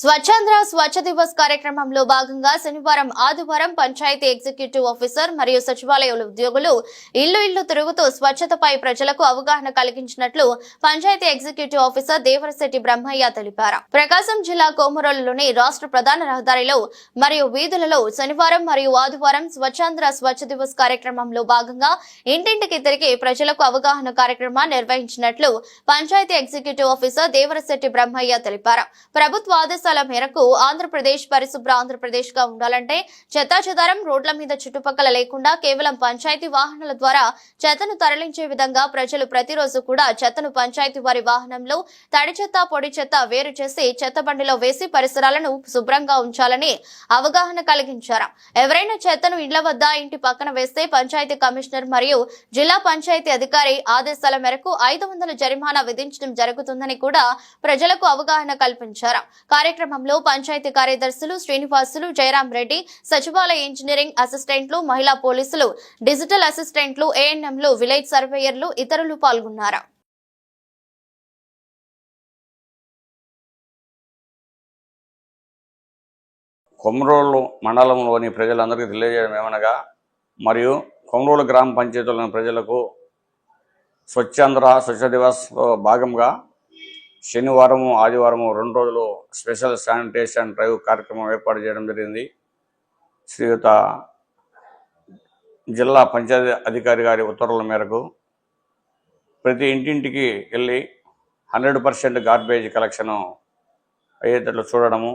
స్వచ్ఛాంధ్ర స్వచ్ఛ దివస్ కార్యక్రమంలో భాగంగా శనివారం ఆదివారం పంచాయతీ ఎగ్జిక్యూటివ్ ఆఫీసర్ మరియు సచివాలయ ఉద్యోగులు ఇల్లు ఇల్లు తిరుగుతూ స్వచ్ఛతపై ప్రజలకు అవగాహన కలిగించినట్లు పంచాయతీ ఎగ్జిక్యూటివ్ ఆఫీసర్ దేవరశెట్టి బ్రహ్మయ్య తెలిపారు. ప్రకాశం జిల్లా కోమరోలులోని రాష్ట్ర ప్రధాన రహదారిలో మరియు వీధులలో శనివారం మరియు ఆదివారం స్వచ్ఛాంధ్ర స్వచ్ఛ దివస్ కార్యక్రమంలో భాగంగా ఇంటింటికి తిరిగి ప్రజలకు అవగాహన కార్యక్రమాన్ని నిర్వహించినట్లు పంచాయతీ ఎగ్జిక్యూటివ్ ఆఫీసర్ దేవరశెట్టి బ్రహ్మయ్య తెలిపారు. ప్రభుత్వ ఆదేశాల మేరకు ఆంధ్రప్రదేశ్ పరిశుభ్ర ఆంధ్రప్రదేశ్గా ఉండాలంటే చెత్తాచెదారం రోడ్ల మీద చుట్టుపక్కల లేకుండా కేవలం పంచాయతీ వాహనాల ద్వారా చెత్తను తరలించే విధంగా ప్రజలు ప్రతిరోజు కూడా చెత్తను పంచాయతీ వారి వాహనంలో తడి చెత్త పొడి చెత్త వేరు చేసి చెత్త బండిలో వేసి పరిసరాలను శుభ్రంగా ఉంచాలని అవగాహన కలిగించారు. ఎవరైనా చెత్తను ఇళ్ళ వద్ద ఇంటి పక్కన వేస్తే పంచాయతీ కమిషనర్ మరియు జిల్లా పంచాయతీ అధికారి ఆదేశాల మేరకు ఐదు వందల జరిమానా విధించడం జరుగుతుందని కూడా ప్రజలకు అవగాహన కల్పించారు. కార్యక్రమంలో పంచాయతీ కార్యదర్శులు శ్రీనివాసులు జయరాం రెడ్డి సచివాలయ ఇంజనీరింగ్ అసిస్టెంట్లు మహిళా పోలీసులు డిజిటల్ అసిస్టెంట్లు ఏఎన్ఎంలు విలేజ్ సర్వేయర్లు ఇతరులు పాల్గొన్నారు. కొమరోళ్ళు మండలంలోని ప్రజలందరికీ తెలియజేయడం ఏమనగా మరియు కొమరోలు గ్రామ పంచాయతీలోని ప్రజలకు స్వచ్ఛాంధ్ర స్వచ్ఛ దివస్లో భాగంగా శనివారము ఆదివారము రెండు రోజులు స్పెషల్ శానిటేషన్ డ్రైవ్ కార్యక్రమం ఏర్పాటు చేయడం జరిగింది. శ్రీయుత జిల్లా పంచాయతీ అధికారి గారి ఉత్తర్వుల మేరకు ప్రతి ఇంటింటికి వెళ్ళి హండ్రెడ్ పర్సెంట్ గార్బేజ్ కలెక్షను అయ్యేటట్లు చూడడము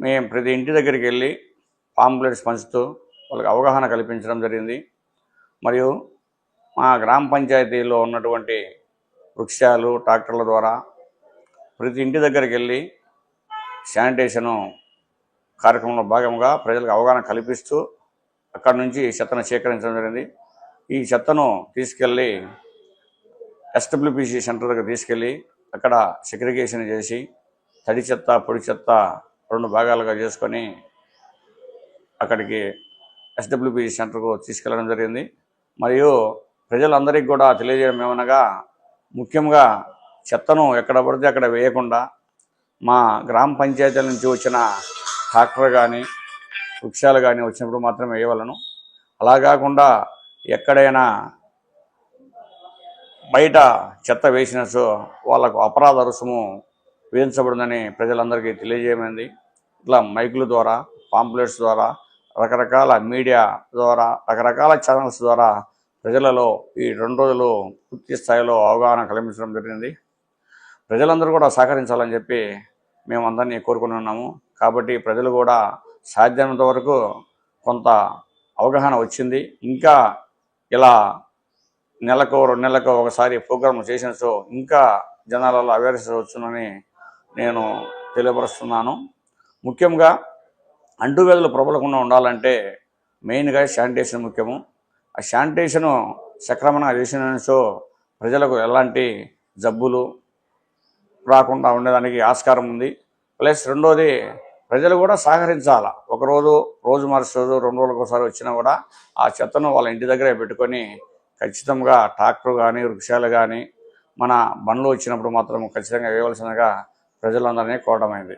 మేము ప్రతి ఇంటి దగ్గరికి వెళ్ళి పాంప్లెట్స్ పంచుతూ వాళ్ళకి అవగాహన కల్పించడం జరిగింది. మరియు మా గ్రామ పంచాయతీలో ఉన్నటువంటి వృక్షాలు ట్రాక్టర్ల ద్వారా ప్రతి ఇంటి దగ్గరికి వెళ్ళి శానిటేషను కార్యక్రమంలో భాగంగా ప్రజలకు అవగాహన కల్పిస్తూ అక్కడి నుంచి చెత్తను సేకరించడం జరిగింది. ఈ చెత్తను తీసుకెళ్ళి ఎస్డబ్ల్యూపీసీ సెంటర్ దగ్గర తీసుకెళ్ళి అక్కడ సెగ్రిగేషన్ చేసి తడి చెత్త పొడి చెత్త రెండు భాగాలుగా చేసుకొని అక్కడికి ఎస్డబ్ల్యూపీ సెంటర్కు తీసుకెళ్ళడం జరిగింది. మరియు ప్రజలందరికీ కూడా తెలియజేయడం ఏమనగా ముఖ్యంగా చెత్తను ఎక్కడ పడితే అక్కడ వేయకుండా మా గ్రామ పంచాయతీల నుంచి వచ్చిన ట్రాక్టర్ కానీ వృక్షాలు కానీ వచ్చినప్పుడు మాత్రమే వేయవలను. అలా కాకుండా ఎక్కడైనా బయట చెత్త వేసినచో వాళ్ళకు అపరాధ రుసుము విధించబడిందని ప్రజలందరికీ తెలియజేయమైంది. ఇట్లా మైకుల ద్వారా పాంప్లెట్స్ ద్వారా రకరకాల మీడియా ద్వారా రకరకాల ఛానల్స్ ద్వారా ప్రజలలో ఈ రెండు రోజులు పూర్తి స్థాయిలో అవగాహన కల్పించడం జరిగింది. ప్రజలందరూ కూడా సహకరించాలని చెప్పి మేము అందరినీ కోరుకుని ఉన్నాము. కాబట్టి ప్రజలు కూడా సాధ్యమైనంత వరకు కొంత అవగాహన వచ్చింది. ఇంకా ఇలా నెలకు రెండు నెలలకు ఒకసారి ప్రోగ్రామ్ చేసిన సో ఇంకా జనాలలో అవేర్నెస్ వచ్చునని నేను తెలియపరుస్తున్నాను. ముఖ్యంగా అంటువ్యాధులు ప్రబలకుండా ఉండాలంటే మెయిన్గా శానిటేషన్ ముఖ్యము. ఆ శానిటేషను సక్రమంగా చేసిన సో ప్రజలకు ఎలాంటి జబ్బులు రాకుండా ఉండేదానికి ఆస్కారం ఉంది. ప్లస్ రెండోది ప్రజలు కూడా సహకరించాల. ఒకరోజు రోజు మరుసటి రోజు రెండు రోజులకు ఒకసారి వచ్చినా కూడా ఆ చెత్తను వాళ్ళ ఇంటి దగ్గరే పెట్టుకొని ఖచ్చితంగా ట్రాక్టర్ కానీ వృక్షాలు కానీ మన బండ్లు వచ్చినప్పుడు మాత్రం ఖచ్చితంగా వేయవలసినగా ప్రజలందరినీ కోరడమైంది.